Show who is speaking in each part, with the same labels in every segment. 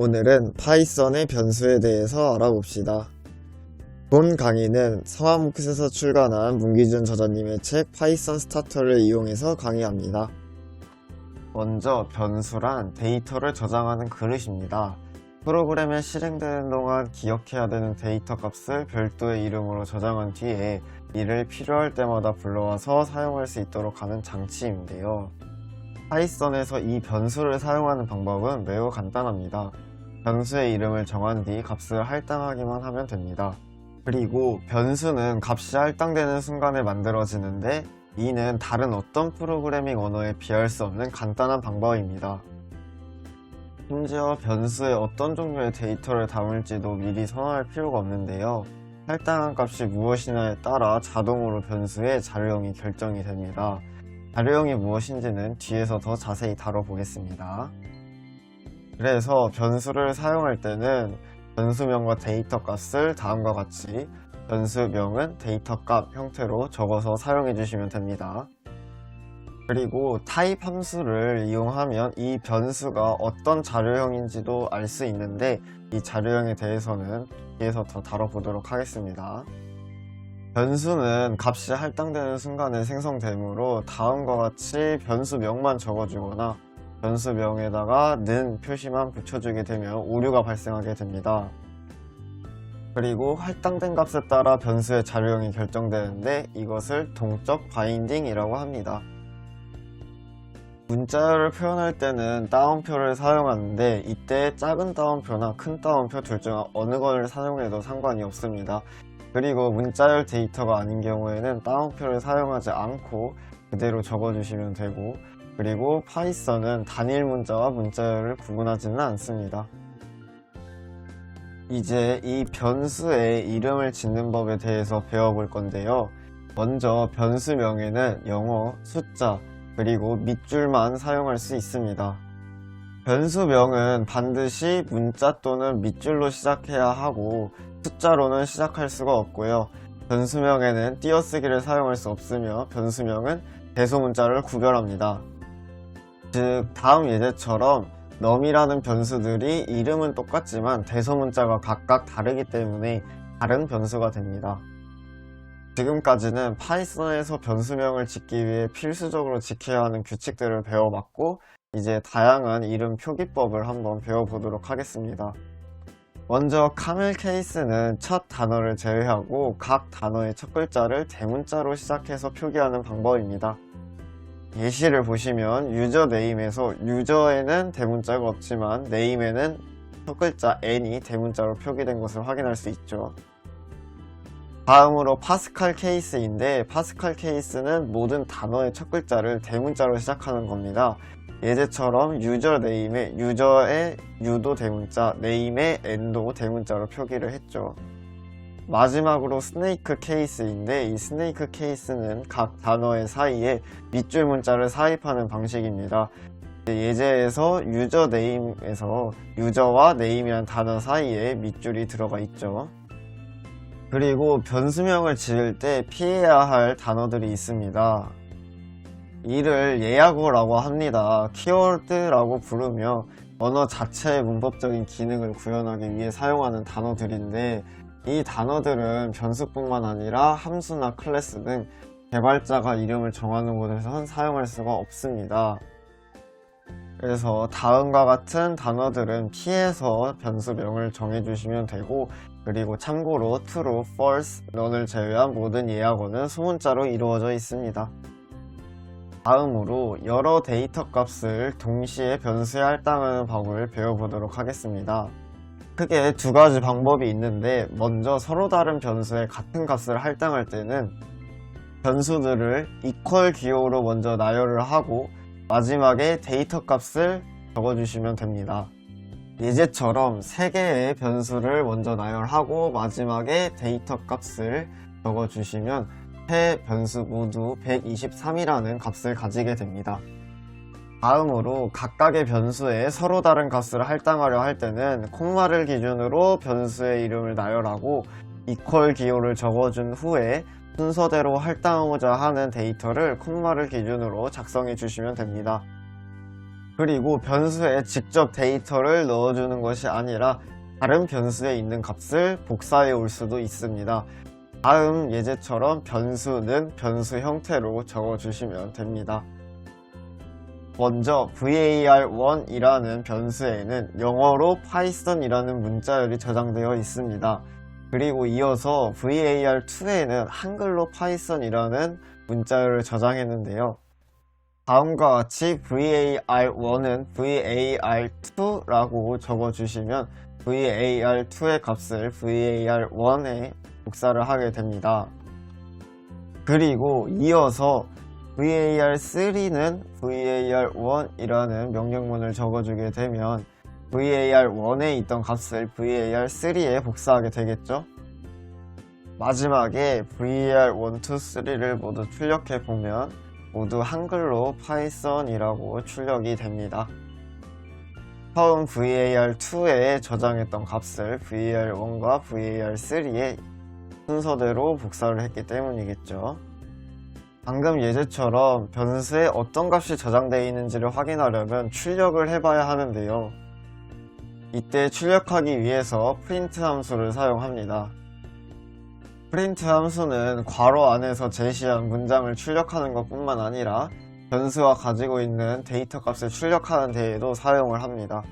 Speaker 1: 오늘은 파이썬의 변수에 대해서 알아봅시다. 본 강의는 성화무크에서 출간한 문기준 저자님의 책 파이썬 스타터를 이용해서 강의합니다. 먼저 변수란 데이터를 저장하는 그릇입니다. 프로그램에 실행되는 동안 기억해야 되는 데이터 값을 별도의 이름으로 저장한 뒤에 이를 필요할 때마다 불러와서 사용할 수 있도록 하는 장치인데요. 파이썬에서 이 변수를 사용하는 방법은 매우 간단합니다. 변수의 이름을 정한 뒤 값을 할당하기만 하면 됩니다. 그리고 변수는 값이 할당되는 순간에 만들어지는데 이는 다른 어떤 프로그래밍 언어에 비할 수 없는 간단한 방법입니다. 심지어 변수의 어떤 종류의 데이터를 담을지도 미리 선언할 필요가 없는데요. 할당한 값이 무엇이냐에 따라 자동으로 변수의 자료형이 결정이 됩니다. 자료형이 무엇인지는 뒤에서 더 자세히 다뤄보겠습니다. 그래서 변수를 사용할 때는 변수명과 데이터 값을 다음과 같이 변수명은 데이터 값 형태로 적어서 사용해 주시면 됩니다. 그리고 타입 함수를 이용하면 이 변수가 어떤 자료형인지도 알 수 있는데 이 자료형에 대해서는 뒤에서 더 다뤄보도록 하겠습니다. 변수는 값이 할당되는 순간에 생성되므로 다음과 같이 변수명만 적어주거나 변수명에다가 는 표시만 붙여주게 되면 오류가 발생하게 됩니다. 그리고 할당된 값에 따라 변수의 자료형이 결정되는데 이것을 동적 바인딩이라고 합니다. 문자열을 표현할 때는 따옴표를 사용하는데 이때 작은 따옴표나 큰 따옴표 둘 중 어느 것을 사용해도 상관이 없습니다. 그리고 문자열 데이터가 아닌 경우에는 따옴표를 사용하지 않고 그대로 적어주시면 되고 그리고 파이썬은 단일 문자와 문자열을 구분하지는 않습니다. 이제 이 변수의 이름을 짓는 법에 대해서 배워볼 건데요. 먼저 변수명에는 영어, 숫자, 그리고 밑줄만 사용할 수 있습니다. 변수명은 반드시 문자 또는 밑줄로 시작해야 하고 숫자로는 시작할 수가 없고요. 변수명에는 띄어쓰기를 사용할 수 없으며 변수명은 대소문자를 구별합니다. 즉 다음 예제처럼 num이라는 변수들이 이름은 똑같지만 대소문자가 각각 다르기 때문에 다른 변수가 됩니다. 지금까지는 파이썬에서 변수명을 짓기 위해 필수적으로 지켜야 하는 규칙들을 배워봤고 이제 다양한 이름 표기법을 한번 배워보도록 하겠습니다. 먼저 카멜 케이스는 첫 단어를 제외하고 각 단어의 첫 글자를 대문자로 시작해서 표기하는 방법입니다. 예시를 보시면 유저 네임에서 유저에는 대문자가 없지만 네임에는 첫 글자 n이 대문자로 표기된 것을 확인할 수 있죠. 다음으로 파스칼 케이스인데 파스칼 케이스는 모든 단어의 첫 글자를 대문자로 시작하는 겁니다. 예제처럼 유저 네임에 유저의 유도 대문자, 네임의 n도 대문자로 표기를 했죠. 마지막으로 스네이크 케이스인데 이 스네이크 케이스는 각 단어의 사이에 밑줄 문자를 사입하는 방식입니다. 예제에서 유저 네임에서 유저와 네임이란 단어 사이에 밑줄이 들어가 있죠. 그리고 변수명을 지을 때 피해야 할 단어들이 있습니다. 이를 예약어라고 합니다. 키워드라고 부르며 언어 자체의 문법적인 기능을 구현하기 위해 사용하는 단어들인데 이 단어들은 변수뿐만 아니라 함수나 클래스 등 개발자가 이름을 정하는 곳에선 사용할 수가 없습니다. 그래서 다음과 같은 단어들은 피해서 변수명을 정해주시면 되고 그리고 참고로 true, false, none을 제외한 모든 예약어는 소문자로 이루어져 있습니다. 다음으로 여러 데이터 값을 동시에 변수에 할당하는 방법을 배워보도록 하겠습니다. 크게 두 가지 방법이 있는데 먼저 서로 다른 변수에 같은 값을 할당할 때는 변수들을 equal 기호로 먼저 나열을 하고 마지막에 데이터 값을 적어주시면 됩니다. 예제처럼 3개의 변수를 먼저 나열하고 마지막에 데이터 값을 적어주시면 세 변수 모두 123이라는 값을 가지게 됩니다. 다음으로 각각의 변수에 서로 다른 값을 할당하려 할 때는 콤마를 기준으로 변수의 이름을 나열하고 equal 기호를 적어준 후에 순서대로 할당하고자 하는 데이터를 콤마를 기준으로 작성해 주시면 됩니다. 그리고 변수에 직접 데이터를 넣어주는 것이 아니라 다른 변수에 있는 값을 복사해 올 수도 있습니다. 다음 예제처럼 변수는 변수 형태로 적어주시면 됩니다. 먼저 var1이라는 변수에는 영어로 python이라는 문자열이 저장되어 있습니다. 그리고 이어서 var2에는 한글로 python이라는 문자열을 저장했는데요. 다음과 같이 var1은 var2라고 적어주시면 var2의 값을 var1에 복사를 하게 됩니다. 그리고 이어서 var3는 var1이라는 명령문을 적어주게 되면 var1에 있던 값을 var3에 복사하게 되겠죠? 마지막에 var1, 2, 3를 모두 출력해 보면 모두 한글로 파이썬이라고 출력이 됩니다. 처음 var2에 저장했던 값을 var1과 var3에 순서대로 복사를 했기 때문이겠죠. 방금 예제처럼 변수에 어떤 값이 저장되어 있는지를 확인하려면 출력을 해봐야 하는데요. 이때 출력하기 위해서 프린트 함수를 사용합니다. 프린트 함수는 괄호 안에서 제시한 문장을 출력하는 것 뿐만 아니라 변수가 가지고 있는 데이터 값을 출력하는 데에도 사용을 합니다.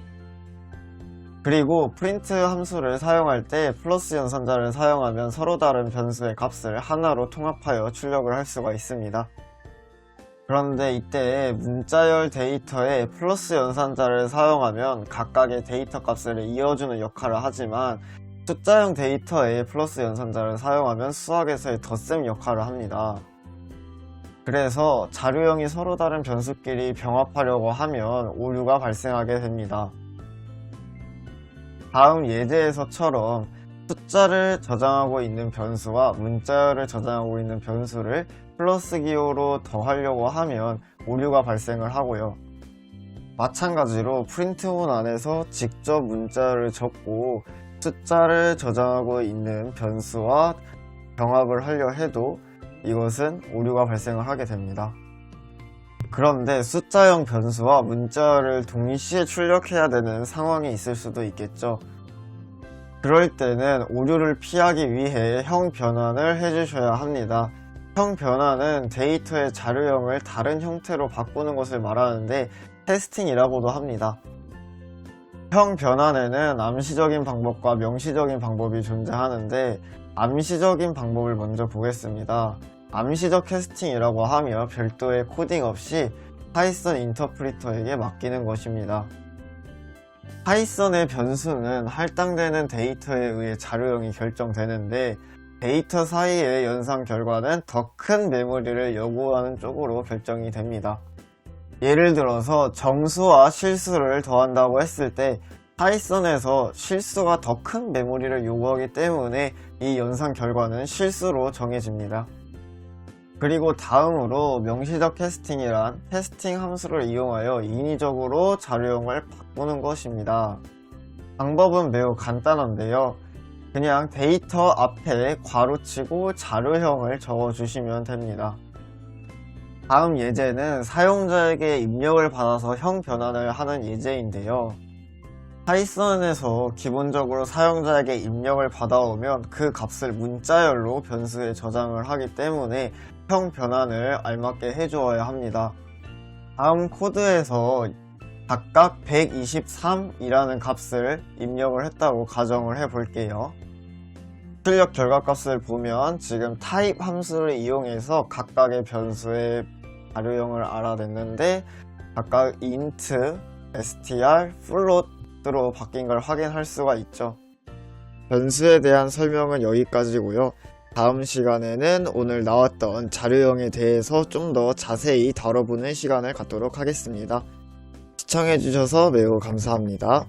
Speaker 1: 그리고 프린트 함수를 사용할 때 플러스 연산자를 사용하면 서로 다른 변수의 값을 하나로 통합하여 출력을 할 수가 있습니다. 그런데 이때 문자열 데이터에 플러스 연산자를 사용하면 각각의 데이터 값을 이어주는 역할을 하지만 숫자형 데이터에 플러스 연산자를 사용하면 수학에서의 덧셈 역할을 합니다. 그래서 자료형이 서로 다른 변수끼리 병합하려고 하면 오류가 발생하게 됩니다. 다음 예제에서처럼 숫자를 저장하고 있는 변수와 문자열을 저장하고 있는 변수를 플러스 기호로 더하려고 하면 오류가 발생을 하고요. 마찬가지로 프린트문 안에서 직접 문자를 적고 숫자를 저장하고 있는 변수와 병합을 하려 해도 이것은 오류가 발생을 하게 됩니다. 그런데 숫자형 변수와 문자를 동시에 출력해야 되는 상황이 있을 수도 있겠죠. 그럴 때는 오류를 피하기 위해 형 변환을 해주셔야 합니다. 형 변환은 데이터의 자료형을 다른 형태로 바꾸는 것을 말하는데 테스팅이라고도 합니다. 형 변환에는 암시적인 방법과 명시적인 방법이 존재하는데 암시적인 방법을 먼저 보겠습니다. 암시적 캐스팅이라고 하며 별도의 코딩 없이 파이썬 인터프리터에게 맡기는 것입니다. 파이썬의 변수는 할당되는 데이터에 의해 자료형이 결정되는데 데이터 사이의 연산 결과는 더 큰 메모리를 요구하는 쪽으로 결정이 됩니다. 예를 들어서 정수와 실수를 더한다고 했을 때 파이썬에서 실수가 더 큰 메모리를 요구하기 때문에 이 연산 결과는 실수로 정해집니다. 그리고 다음으로 명시적 캐스팅이란 캐스팅 함수를 이용하여 인위적으로 자료형을 바꾸는 것입니다. 방법은 매우 간단한데요. 그냥 데이터 앞에 괄호치고 자료형을 적어주시면 됩니다. 다음 예제는 사용자에게 입력을 받아서 형 변환을 하는 예제인데요. 파이썬에서 기본적으로 사용자에게 입력을 받아오면 그 값을 문자열로 변수에 저장을 하기 때문에 형 변환을 알맞게 해주어야 합니다. 다음 코드에서 각각 123이라는 값을 입력을 했다고 가정을 해 볼게요. 출력 결과값을 보면 지금 타입 함수를 이용해서 각각의 변수의 자료형을 알아냈는데 각각 int, str, float 으로 바뀐 걸 확인할 수가 있죠. 변수에 대한 설명은 여기까지고요. 다음 시간에는 오늘 나왔던 자료형에 대해서 좀 더 자세히 다뤄보는 시간을 갖도록 하겠습니다. 시청해주셔서 매우 감사합니다.